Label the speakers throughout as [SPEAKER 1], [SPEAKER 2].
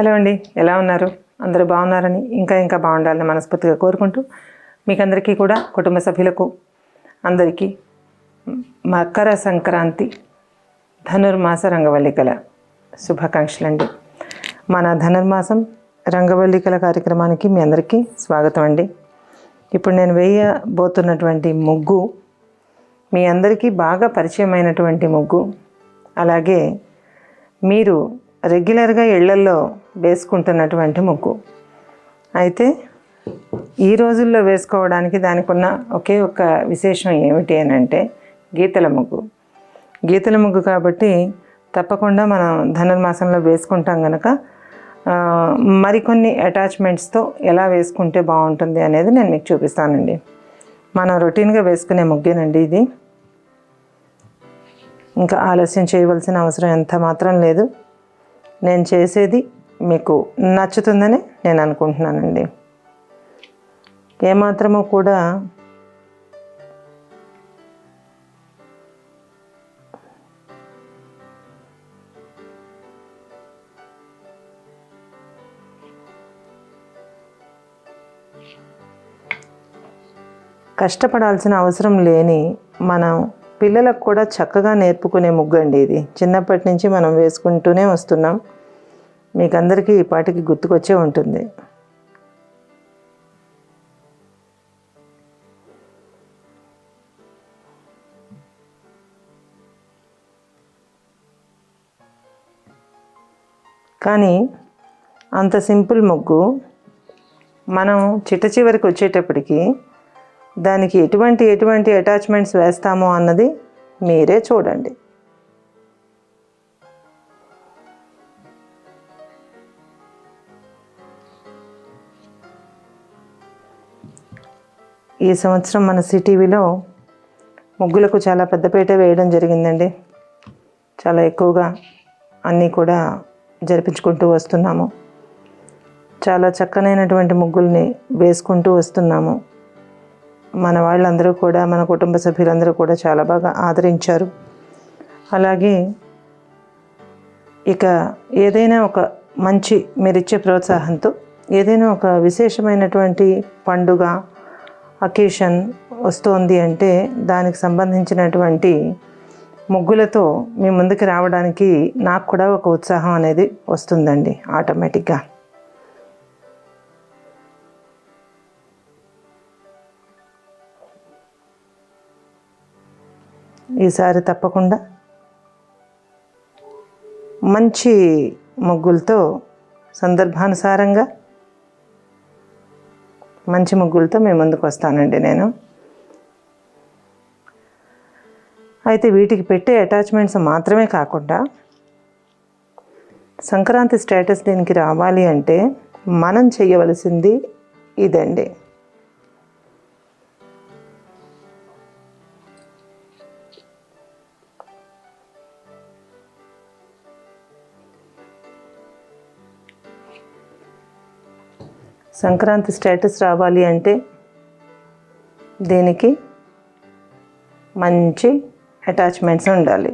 [SPEAKER 1] Hello అండి ఎలా ఉన్నారు? అందరూ బాగున్నారని ఇంకా ఇంకా బాగుండాలని మనస్ఫూర్తిగా కోరుకుంటూ మీకు అందరికీ కూడా కుటుంబ సభ్యులకు అందరికీ మకర సంక్రాంతి ధనుర్మాస రంగవల్లికల శుభాకాంక్షలండి. మన ధనుర్మాసం రంగవల్లికల కార్యక్రమానికి మీ అందరికీ స్వాగతం అండి. ఇప్పుడు నేను వేయబోతున్నటువంటి ముగ్గు మీ అందరికీ బాగా పరిచయమైనటువంటి ముగ్గు అలాగే మీరు రెగ్యులర్గా ఇళ్ళల్లో వేసుకుంటున్నటువంటి ముగ్గు. అయితే ఈ రోజుల్లో వేసుకోవడానికి దానికి ఉన్న ఒకే ఒక విశేషం ఏమిటి అని అంటే గీతల ముగ్గు. గీతల ముగ్గు కాబట్టి తప్పకుండా మనం ధనుర్మాసంలో వేసుకుంటాం కనుక మరికొన్ని అటాచ్మెంట్స్తో ఎలా వేసుకుంటే బాగుంటుంది అనేది నేను మీకు చూపిస్తానండి. మనం రొటీన్గా వేసుకునే ముగ్గేనండి ఇది. ఇంకా ఆలస్యం చేయవలసిన అవసరం ఎంత మాత్రం లేదు. నేను చేసేది మీకు నచ్చుతుందని నేను అనుకుంటున్నానండి. ఏమాత్రమో కూడా కష్టపడాల్సిన అవసరం లేని మనం పిల్లలకు కూడా చక్కగా నేర్పుకునే ముగ్గు అండి ఇది. చిన్నప్పటి నుంచి మనం వేసుకుంటూనే వస్తున్నాం. మీకు అందరికీ ఈ పాటికి గుర్తుకొచ్చే ఉంటుంది. కానీ అంత సింపుల్ ముగ్గు మనం చిట్ట చివరికి వచ్చేటప్పటికి దానికి ఎటువంటి ఎటువంటి అటాచ్మెంట్స్ వేస్తామో అన్నది మీరే చూడండి. ఈ సంవత్సరం మన సిటీవీలో ముగ్గులకు చాలా పెద్దపేట వేయడం జరిగిందండి. చాలా ఎక్కువగా అన్నీ కూడా జరిపించుకుంటూ వస్తున్నాము. చాలా చక్కనైనటువంటి ముగ్గుల్ని వేసుకుంటూ వస్తున్నాము. మన వాళ్ళందరూ కూడా మన కుటుంబ సభ్యులందరూ కూడా చాలా బాగా ఆదరించారు. అలాగే ఇక ఏదైనా ఒక మంచి మీరిచ్చే ప్రోత్సాహంతో ఏదైనా ఒక విశేషమైనటువంటి పండుగ అకేషన్ వస్తోంది అంటే దానికి సంబంధించినటువంటి ముగ్గులతో మీ ముందుకు రావడానికి నాకు కూడా ఒక ఉత్సాహం అనేది వస్తుందండి ఆటోమేటిక్గా. ఈసారి తప్పకుండా మంచి ముగ్గులతో సందర్భానుసారంగా మంచి ముగ్గులతో మీ ముందుకు వస్తానండి నేను. అయితే వీటికి పెట్టే అటాచ్మెంట్స్ మాత్రమే కాకుండా సంక్రాంతి స్టేటస్ దీనికి రావాలి అంటే మనం చేయవలసింది ఇదండి. సంక్రాంతి స్టేటస్ రావాలి అంటే దీనికి మంచి అటాచ్మెంట్స్ ఉండాలి.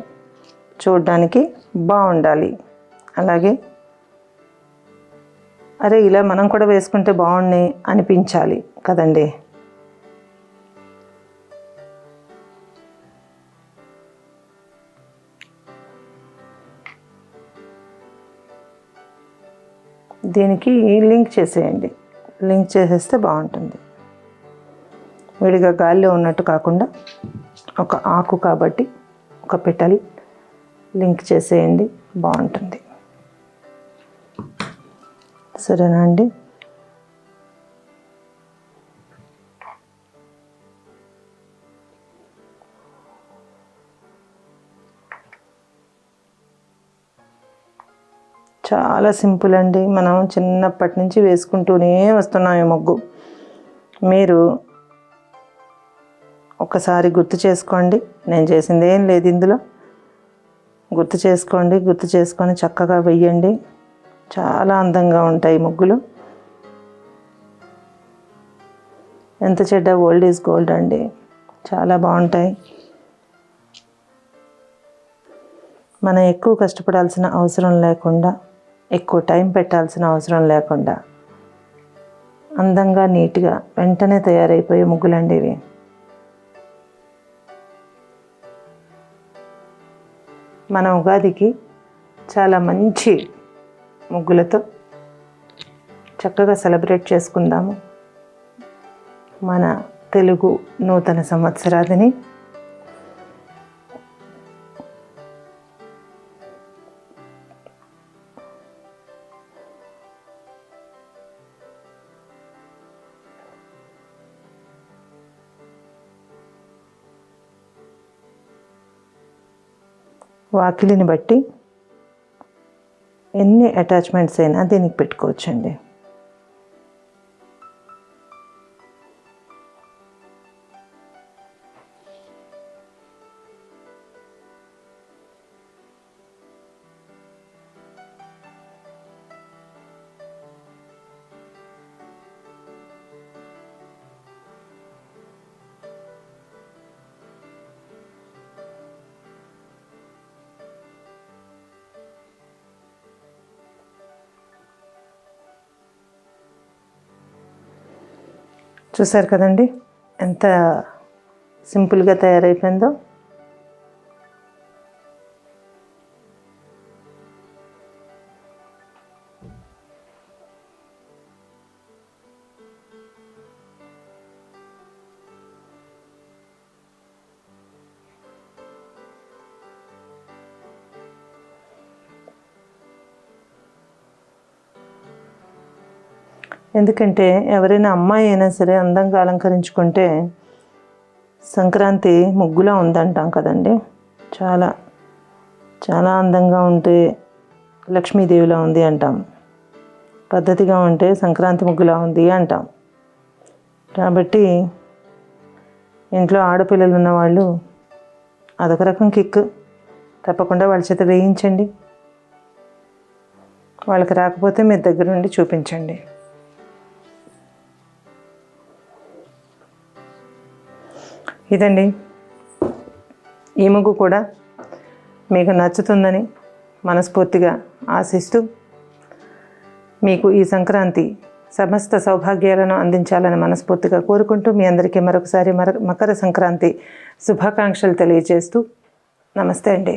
[SPEAKER 1] చూడడానికి బాగుండాలి. అలాగే అరే ఇలా మనం కూడా వేసుకుంటే బాగుండి అనిపించాలి కదండి. దీనికి లింక్ చేసేయండి. లింక్ చేసేస్తే బాగుంటుంది. విడిగా గాలిలో ఉన్నట్టు కాకుండా ఒక ఆకు కాబట్టి ఒక పెటల్ లింక్ చేసేయండి బాగుంటుంది. సరేనా అండి? చాలా సింపుల్ అండి. మనం చిన్నప్పటి నుంచి వేసుకుంటూనే వస్తున్నాం ఈ ముగ్గు. మీరు ఒకసారి గుర్తు చేసుకోండి. నేను చేసింది ఏం లేదు ఇందులో. గుర్తు చేసుకోండి గుర్తు చేసుకొని చక్కగా వెయ్యండి. చాలా అందంగా ఉంటాయి ముగ్గులు. ఎంత చెడ్డ ఓల్డ్ ఈజ్ గోల్డ్ అండి. చాలా బాగుంటాయి. మనం ఎక్కువ కష్టపడాల్సిన అవసరం లేకుండా ఎక్కువ టైం పెట్టాల్సిన అవసరం లేకుండా అందంగా నీట్గా వెంటనే తయారైపోయే ముగ్గులండి ఇవి. మన ఉగాదికి చాలా మంచి ముగ్గులతో చక్కగా సెలబ్రేట్ చేసుకుందాము. మన తెలుగు నూతన సంవత్సరాదిని వాకిలిని బట్టి ఎన్ని అటాచ్మెంట్స్ అయినా దీనికి పెట్టుకోవచ్చండి. చూసారు కదండి? ఎంత సింపుల్గా తయారైపోయిందో. ఎందుకంటే ఎవరైనా అమ్మాయి అయినా సరే అందంగా అలంకరించుకుంటే సంక్రాంతి ముగ్గులా ఉందంటాం కదండి. చాలా చాలా అందంగా ఉంటే లక్ష్మీదేవిలా ఉంది అంటాం. పద్ధతిగా ఉంటే సంక్రాంతి ముగ్గులా ఉంది అంటాం. కాబట్టి ఇంట్లో ఆడపిల్లలు ఉన్నవాళ్ళు అదొక రకం కిక్ తప్పకుండా వాళ్ళ చేత వేయించండి. వాళ్ళకి రాకపోతే మీ దగ్గర నుండి చూపించండి. ఇదండి. ఈ ముగ్గు కూడా మీకు నచ్చుతుందని మనస్ఫూర్తిగా ఆశిస్తూ మీకు ఈ సంక్రాంతి సమస్త సౌభాగ్యాలను అందించాలని మనస్ఫూర్తిగా కోరుకుంటూ మీ అందరికీ మరొకసారి మర మకర సంక్రాంతి శుభాకాంక్షలు తెలియజేస్తూ నమస్తే అండి.